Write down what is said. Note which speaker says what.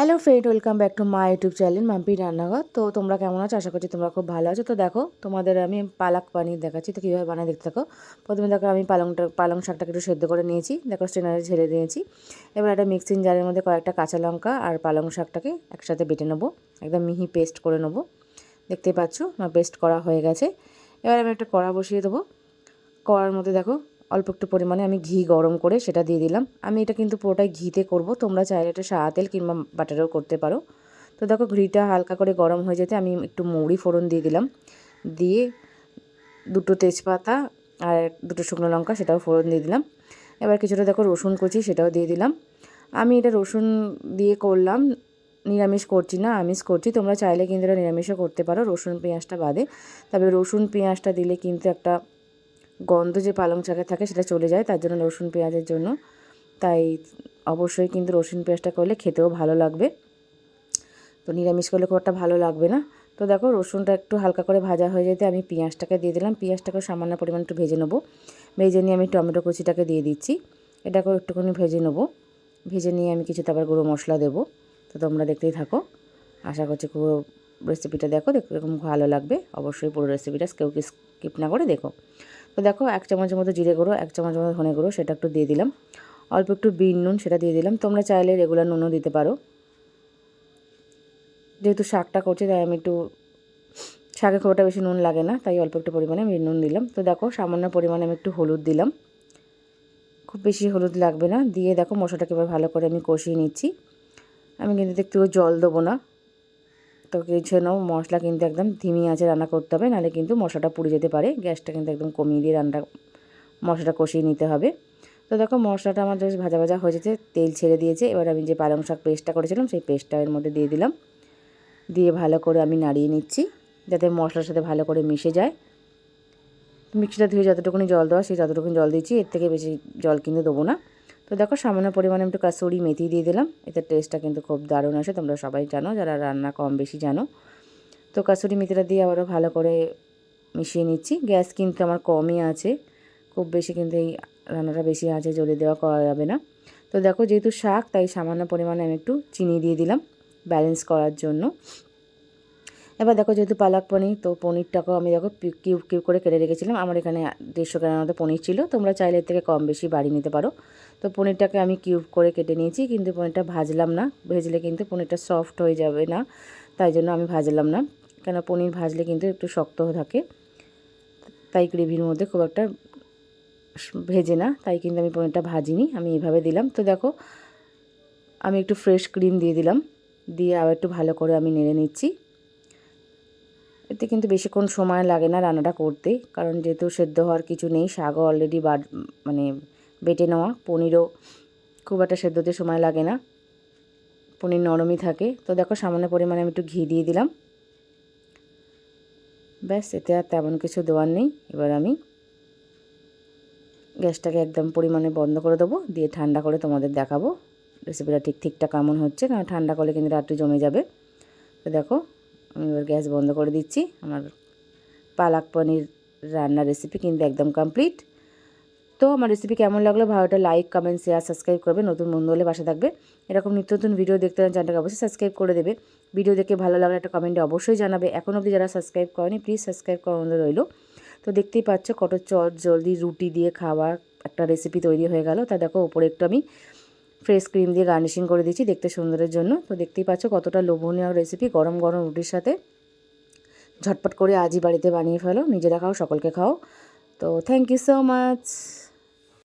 Speaker 1: Hello friend welcome back to my YouTube channel Mampi রান্নাঘর তো তোমরা কেমন আছো? আশা করছি তোমরা খুব ভালো আছো। তো দেখো, তোমাদের আমি পালাক পানির দেখাচ্ছি। তো কীভাবে বানিয়ে দেখতে থাকো? প্রথমে দেখো, আমি পালংটা, পালং শাকটাকে একটু সেদ্ধ করে নিয়েছি। দেখো স্টেনারে ঝেড়ে দিয়েছি। এবার একটা মিক্সিং জারের মধ্যে কয়েকটা কাঁচা লঙ্কা আর পালং শাকটাকে একসাথে বেটে নেব। একদম মিহি পেস্ট করে নেব। দেখতেই পাচ্ছ? আমার পেস্ট করা হয়ে গেছে। এবার আমি একটা কড়া বসিয়ে দেবো। কড়ার মধ্যে দেখো অল্প একটু পরিমাণে আমি ঘি গরম করে সেটা দিয়ে দিলাম। আমি এটা কিন্তু পুরোটাই ঘিতে করব। তোমরা চাইলে এটা সাদা তেল কিংবা বাটারেও করতে পারো। তো দেখো ঘিটা হালকা করে গরম হয়ে যেতে আমি একটু মৌরি ফোড়ন দিয়ে দিলাম। দিয়ে দুটো তেজপাতা আর দুটো শুকনো লঙ্কা সেটাও ফোড়ন দিয়ে দিলাম। এবার কিছুটা দেখো রসুন কুচি সেটাও দিয়ে দিলাম। আমি এটা রসুন দিয়ে করলাম। নিরামিষ করছি না, আমিষ করছি। তোমরা চাইলে কিন্তু এটা নিরামিষও করতে পারো। রসুন পেঁয়াজটা বাদে। তবে রসুন পেঁয়াজটা দিলে কিন্তু একটা গন্ধ যে পালং শাকে থাকে সেটা চলে যায়, তার জন্য রসুন পেঁয়াজের জন্য। তাই অবশ্যই কিন্তু রসুন পেঁয়াজটা করলে খেতেও ভালো লাগবে। তো নিরামিষ করলে খুব একটা ভালো লাগবে না। তো দেখো রসুনটা একটু হালকা করে ভাজা হয়ে যেতে আমি পেঁয়াজটাকে দিয়ে দিলাম। পেঁয়াজটাকে সামান্য পরিমাণ একটু ভেজে নেব। ভেজে নিয়ে আমি টমেটো কুচিটাকে দিয়ে দিচ্ছি। এটাকেও একটুখানি ভেজে নেব। ভেজে নিয়ে আমি কিছু তারপর গুঁড়ো মশলা দেবো। তো তোমরা দেখতেই থাকো। আশা করছি পুরো রেসিপিটা দেখো দেখো এরকম ভালো লাগবে। অবশ্যই পুরো রেসিপিটা কেউ স্কিপ না করে দেখো। তো দেখো এক চামচের মতো জিরে গুঁড়ো, এক চামচ মতো ধনে গুঁড়ো, সেটা একটু দিয়ে দিলাম। অল্প একটু বিন, নুন, সেটা দিয়ে দিলাম। তোমরা চাইলে রেগুলার নুনও দিতে পারো। যেহেতু শাকটা করছি, তাই আমি একটু শাকে খুব বেশি নুন লাগে না, তাই অল্প একটু পরিমাণে আমি নুন দিলাম। তো দেখো, সামান্য পরিমাণে আমি একটু হলুদ দিলাম। খুব বেশি হলুদ লাগবে না। দিয়ে দেখো মশলাটাকে এবার ভালো করে আমি কষিয়ে নিচ্ছি। আমি কিন্তু একটু জল দেবো না। তো নাও মশলা কিন্তু একদম ধিমি আছে রান্না করতে হবে, নাহলে কিন্তু মশলাটা পুড়ে যেতে পারে। গ্যাসটা কিন্তু একদম কমিয়ে দিয়ে রান্না, মশলাটা কষিয়ে নিতে হবে। তো দেখো মশলাটা আমার বেশ ভাজা ভাজা হয়ে তেল ছেড়ে দিয়েছে। এবার আমি যে পালং শাক পেস্টটা করেছিলাম, সেই পেস্টটা এর মধ্যে দিয়ে দিলাম। দিয়ে ভালো করে আমি নাড়িয়ে নিচ্ছি, যাতে মশলার সাথে ভালো করে মিশে যায়। মিক্সিটা ধুয়ে যতটুকুনি জল দেওয়া, সেই যতটুকুনি জল দিচ্ছি, এর থেকে বেশি জল কিন্তু দেবো না। তো দেখো সামান্য পরিমাণে একটু কাসুরি মেথি দিয়ে দিলাম। এতে টেস্টটা কিন্তু খুব দারুণ আসে, তোমরা সবাই জানো, যারা রান্না কম বেশি জানো। তো কাসুরি মেথিটা দিয়ে আবারও ভালো করে মিশিয়ে নিচ্ছি। গ্যাস কিন্তু আমার কমই আছে, খুব বেশি কিন্তু এই রান্নাটা বেশি আছে জ্বলে দেওয়া করা যাবে না। তো দেখো যেহেতু শাক, তাই সামান্য পরিমাণে আমি একটু চিনি দিয়ে দিলাম ব্যালেন্স করার জন্য। এবার দেখো যেহেতু পালাক পনির, তো পনিরটাকেও আমি দেখো কিউব কিউব করে কেটে রেখেছিলাম। আমার এখানে দেড়শো গ্রামের মতো পনির ছিল। তোমরা চাইলে থেকে কম বেশি বাড়ি নিতে পারো। তো পনিরটাকে আমি কিউব করে কেটে নিয়েছি, কিন্তু পনিরটা ভাজলাম না। ভেজলে কিন্তু পনিরটা সফট হয়ে যাবে না, তাই জন্য আমি ভাজলাম না। কেন, পনির ভাজলে কিন্তু একটু শক্ত থাকে। তাই গ্রেভির মধ্যে খুব একটা ভেজে না, তাই কিন্তু আমি পনিরটা ভাজিনি। আমি এইভাবে দিলাম। তো দেখো, আমি একটু ফ্রেশ ক্রিম দিয়ে দিলাম। দিয়ে আবার একটু ভালো করে আমি নেড়ে নিচ্ছি। এতে কিন্তু বেশিক্ষণ সময় লাগে না রান্নাটা করতে। কারণ যেহেতু সেদ্ধ হওয়ার কিছু নেই, শাকও অলরেডি বাট মানে বেটে নেওয়া। পনিরও খুব একটা সেদ্ধতে সময় লাগে না। পনির নরমই থাকে। তো দেখো সামান্য পরিমাণে আমি একটু ঘি দিয়ে দিলাম। ব্যাস, এতে আর তেমন কিছু দেওয়ার নেই। এবার আমি গ্যাসটাকে একদম পরিমাণে বন্ধ করে দেবো। দিয়ে ঠান্ডা করে তোমাদের দেখাবো। রেসিপিটা ঠিক ঠিকঠাক কেমন হচ্ছে। কারণ ঠান্ডা করলে কিন্তু রাত্রি জমে যাবে। তো দেখো আমি এবার গ্যাস বন্ধ করে দিচ্ছি। আমার পালাক পনির রান্নার রেসিপি কিন্তু একদম কমপ্লিট তো আমার রেসিপি কেমন লাগল ভালোটা লাইক কমেন্ট শেয়ার সাবস্ক্রাইব করবে। নতুন বন্ধু হলে বাসা থাকবে। এরকম নিত্য নতুন ভিডিও দেখতে হলে চ্যানেলটাকে অবশ্যই সাবস্ক্রাইব করে দেবে। ভিডিও দেখে ভালো লাগলে একটা কমেন্টে অবশ্যই জানাবে। এখন অবধি যারা সাবস্ক্রাইব করেনি প্লিজ সাবস্ক্রাইব করা অনুরোধ রইল। তো দেখতেই পাচ্ছ কত চট জলদি রুটি দিয়ে খাওয়ার একটা রেসিপি তৈরি হয়ে গেল। তা দেখো, ওপরে একটু আমি ফ্রেশ ক্রিম দিয়ে গার্নিশিং করে দিচ্ছি দেখতে সুন্দরের জন্য। তো দেখতেই পাচ্ছ কতটা লোভনীয় রেসিপি গরম গরম রুটির সাথে। ঝটপট করে আজই বাড়িতে বানিয়ে ফেলো নিজেরা খাও সকলকে খাও। তো থ্যাংক ইউ সো মাচ